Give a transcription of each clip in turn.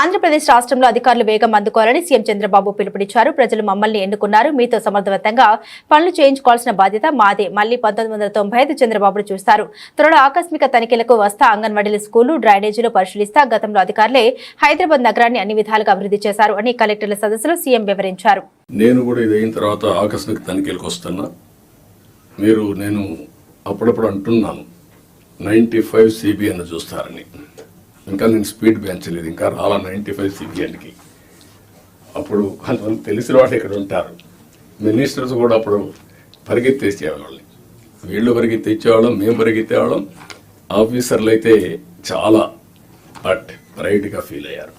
ఆంధ్రప్రదేశ్ రాష్ట్రంలో అధికారులు వేగం అందుకోవాలని సీఎం చంద్రబాబు పిలుపునిచ్చారు. ప్రజలు మమ్మల్ని ఎన్నుకున్నారు. మీతో సమర్థవంతంగా పనులు చేయించుకోవాల్సిన బాధ్యత మాదే. మళ్ళీ పంతొమ్మిది వందల తొంభై ఐదు చంద్రబాబును చూస్తారు. త్వరలో ఆకస్మిక తనిఖీలకు వస్తా అంగన్వాడీల స్కూలు డ్రైనేజీలు పరిశీలిస్తా గతంలో అధికారులే హైదరాబాద్ నగరాన్ని అన్ని విధాలుగా అభివృద్ధి చేశారు అని కలెక్టర్ల సదస్సులో సీఎం వివరించారు. నేను కూడా ఇదైన తర్వాత ఆకస్మిక తనిఖీలకు వస్తున్నా. మీరు నేను అప్పుడప్పుడు అంటున్నాను. నైంటీ ఫైవ్ సిబిఎన్ చూస్తారని. ఇంకా నేను స్పీడ్ పెంచలేదు ఇంకా రాలా నైంటీ ఫైవ్ సిబిఎన్కి. అప్పుడు కొంతమంది తెలిసిన వాళ్ళు ఇక్కడ ఉంటారు. మినిస్టర్స్ కూడా అప్పుడు పరిగెత్తేసేవాళ్ళని. వీళ్ళు పరిగెత్తిచ్చేవాళ్ళం మేము పరిగెత్తేవాళ్ళం. ఆఫీసర్లు అయితే చాలా బట్ ప్రైడ్గా ఫీల్ అయ్యారు.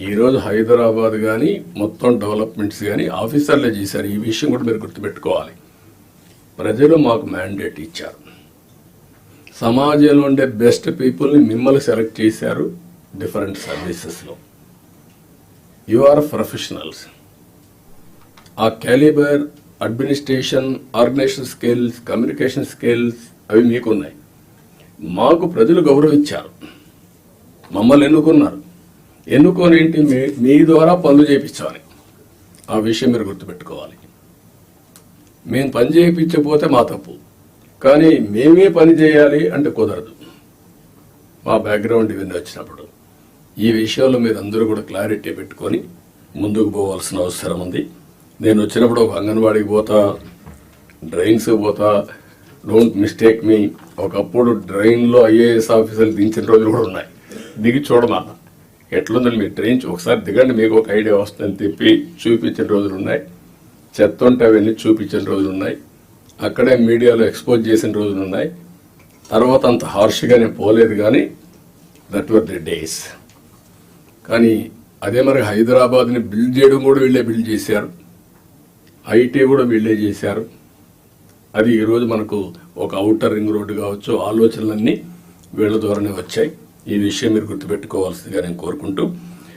ఈరోజు హైదరాబాద్ కానీ మొత్తం డెవలప్మెంట్స్ కానీ ఆఫీసర్లే చేశారు. ఈ విషయం కూడా మీరు గుర్తుపెట్టుకోవాలి. ప్రజలు మాకు మ్యాండేట్ ఇచ్చారు. సమాజంలో ఉండే బెస్ట్ పీపుల్ని మిమ్మల్ని సెలెక్ట్ చేశారు డిఫరెంట్ సర్వీసెస్లో యు ఆర్ ప్రొఫెషనల్స్ ఆ calibre administration organisation skills communication skills అవి మీకున్నాయి. మాకు ప్రజలు గౌరవించారు. మమ్మల్ని ఎన్నుకున్నారు. ఎన్నుకొని ఏంటి మీ మీ ద్వారా పనులు చేయించాలి. ఆ విషయం మీరు గుర్తుపెట్టుకోవాలి. మేము పని చేయించకపోతే మా తప్పు. కానీ మేమే పని చేయాలి అంటే కుదరదు. మా బ్యాక్గ్రౌండ్ ఇవన్నీ వచ్చినప్పుడు. ఈ విషయంలో మీరు అందరూ కూడా క్లారిటీ పెట్టుకొని ముందుకు పోవాల్సిన అవసరం ఉంది. నేను వచ్చినప్పుడు ఒక అంగన్వాడీకి పోతా డ్రైన్స్ పోతా. డోంట్ మిస్టేక్ మీ ఒకప్పుడు డ్రైన్లో ఐఏఎస్ ఆఫీసర్లు దించిన రోజులు కూడా ఉన్నాయి. దిగి చూడమా? ఎట్లుందని మీరు ట్రైన్ ఒకసారి దిగండి మీకు ఒక ఐడియా వస్తుందని తిప్పి చూపించిన రోజులు ఉన్నాయి. చెత్త ఉంటే అవన్నీ చూపించిన రోజులు ఉన్నాయి. అక్కడే మీడియాలో ఎక్స్పోజ్ చేసిన రోజులు ఉన్నాయి. తర్వాత అంత హార్ష్గానే పోలేదు కానీ దట్ వర్ ది డేస్ కానీ అదే మరి హైదరాబాద్ని బిల్డ్ చేయడం కూడా వీళ్ళే బిల్డ్ చేశారు. ఐటీ కూడా వీళ్ళే చేశారు. అది ఈరోజు మనకు ఒక అవుటర్ రింగ్ రోడ్డు కావచ్చు ఆలోచనలన్నీ వీళ్ళ ద్వారానే వచ్చాయి. ఈ విషయం మీరు గుర్తుపెట్టుకోవాల్సిందిగా నేను కోరుకుంటూ